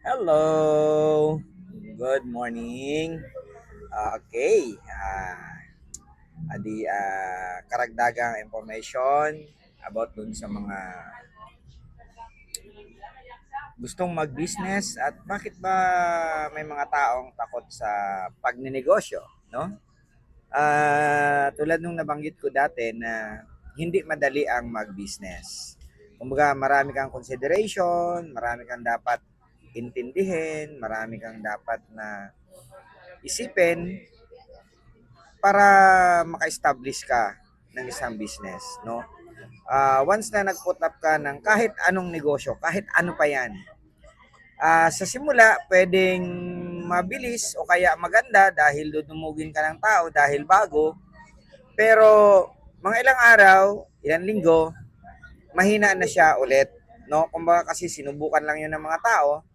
Hello. Good morning. Ah, okay. Ah, adi ah, karagdagang information about dun sa mga gustong mag-business at bakit ba may mga taong takot sa pagninegosyo, no? Ah, tulad nung nabanggit ko dati na hindi madali ang mag-business. Kumbaga, marami kang consideration, marami kang dapat intindihin, marami kang dapat na isipin para maka-establish ka ng isang business, no? Ah, once na nag-put up ka ng kahit anong negosyo, kahit ano pa yan, ah, sa simula, pwedeng mabilis o kaya maganda dahil dudumugin ka ng tao dahil bago. Pero mga ilang araw, ilang linggo, mahina na siya ulit. No? Kumbaga kasi sinubukan lang yun ng mga tao,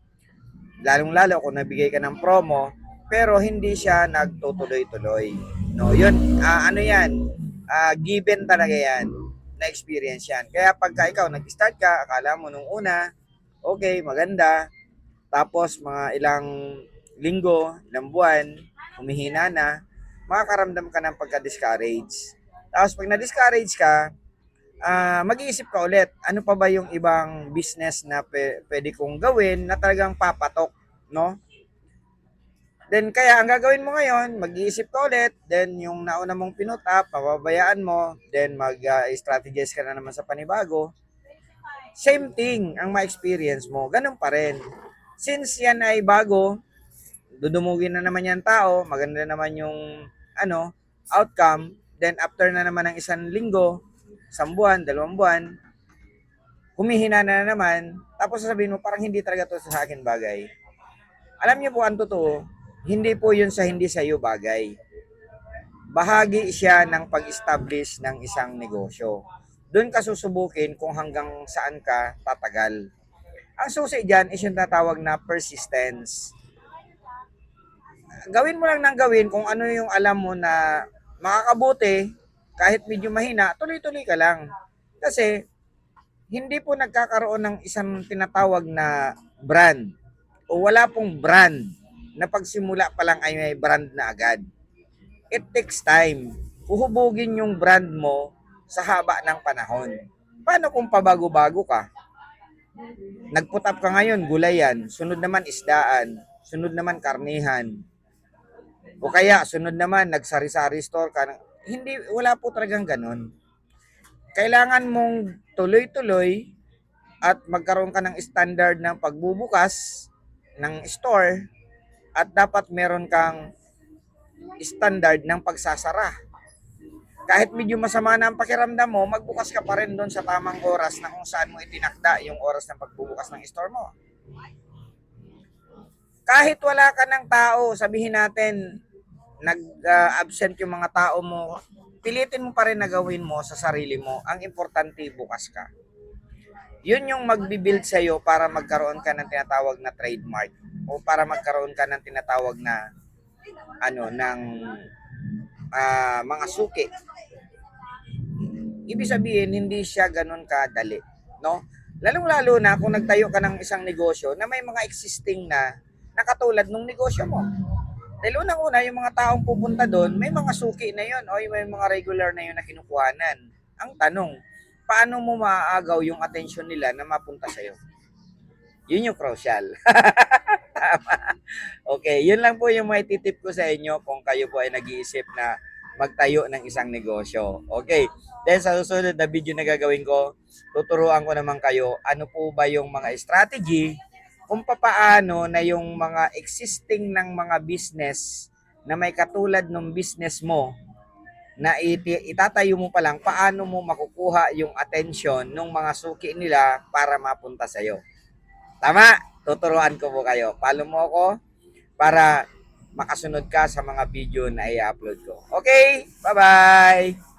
lalong-lalo kung nabigay ka ng promo, pero hindi siya nagtutuloy-tuloy. No, yun, ah, ano yan, ah, given talaga yan, na experience yan. Kaya pagka ikaw nag-start ka, akala mo nung una, okay, maganda, tapos mga ilang linggo, ilang buwan, humihina na, makakaramdam ka ng pagka-discourage. Tapos pag na-discourage ka, ah mag-iisip ka ulit, ano pa ba yung ibang business na pe- pwede kong gawin na talagang papatok, no? Then kaya ang gagawin mo ngayon, mag-iisip ka ulit, then yung nauna mong pinut up, pababayaan mo, then mag-strategize ka na naman sa panibago. Same thing ang ma-experience mo, ganun pa rin. Since yan ay bago, dudumugin na naman yan tao, maganda naman yung ano, outcome, then after na naman ng isang linggo, isang buwan, dalawang buwan, humihina na naman, tapos sasabihin mo, parang hindi talaga to sa akin bagay. Alam niyo po ang totoo, hindi po yun sa hindi sa iyo bagay. Bahagi siya ng pag-establish ng isang negosyo. Doon ka susubukin kung hanggang saan ka tatagal. Ang susi dyan is yung tatawag na persistence. Gawin mo lang ng gawin kung ano yung alam mo na makakabuti, kahit medyo mahina, tuloy-tuloy ka lang. Kasi, hindi po nagkakaroon ng isang tinatawag na brand o wala pong brand na pagsimula pa lang ay may brand na agad. It takes time. Uhubugin yung brand mo sa haba ng panahon. Paano kung pabago-bago ka? Nagput up ka ngayon, gulayan. Sunod naman isdaan. Sunod naman karnihan. O kaya, sunod naman, nagsari-sari store ka. Hindi, wala po talagang ganun. Kailangan mong tuloy-tuloy at magkaroon ka ng standard ng pagbubukas ng store at dapat meron kang standard ng pagsasara. Kahit medyo masama na ang pakiramdam mo, magbukas ka pa rin doon sa tamang oras na kung saan mo itinakda yung oras ng pagbubukas ng store mo. Kahit wala ka ng tao, sabihin natin, nag-absent yung mga tao mo, pilitin mo pa rin na gawin mo sa sarili mo. Ang importante, bukas ka. Yun yung magbibuild sa'yo para magkaroon ka ng tinatawag na trademark o para magkaroon ka ng tinatawag na ano ng ah, mga suki. Ibig sabihin hindi siya ganun kadali, no? Lalong-lalo na kung nagtayo ka ng isang negosyo na may mga existing na nakatulad ng negosyo mo. Dahil unang-una, yung mga taong pupunta doon, may mga suki na yon o may mga regular na yun na kinukuhanan. Ang tanong, paano mo maaagaw yung attention nila na mapunta sa'yo? Yun yung crucial. Tama. Okay, yun lang po yung may titip ko sa inyo kung kayo po ay nag-iisip na magtayo ng isang negosyo. Okay, then sa susunod na video na gagawin ko, tuturuan ko naman kayo ano po ba yung mga strategy kung papaano na yung mga existing ng mga business na may katulad ng business mo na itatayo mo pa lang, paano mo makukuha yung attention ng mga suki nila para mapunta sa'yo. Tama? Tuturuan ko po kayo. Follow mo ako para makasunod ka sa mga video na i-upload ko. Okay? Bye-bye!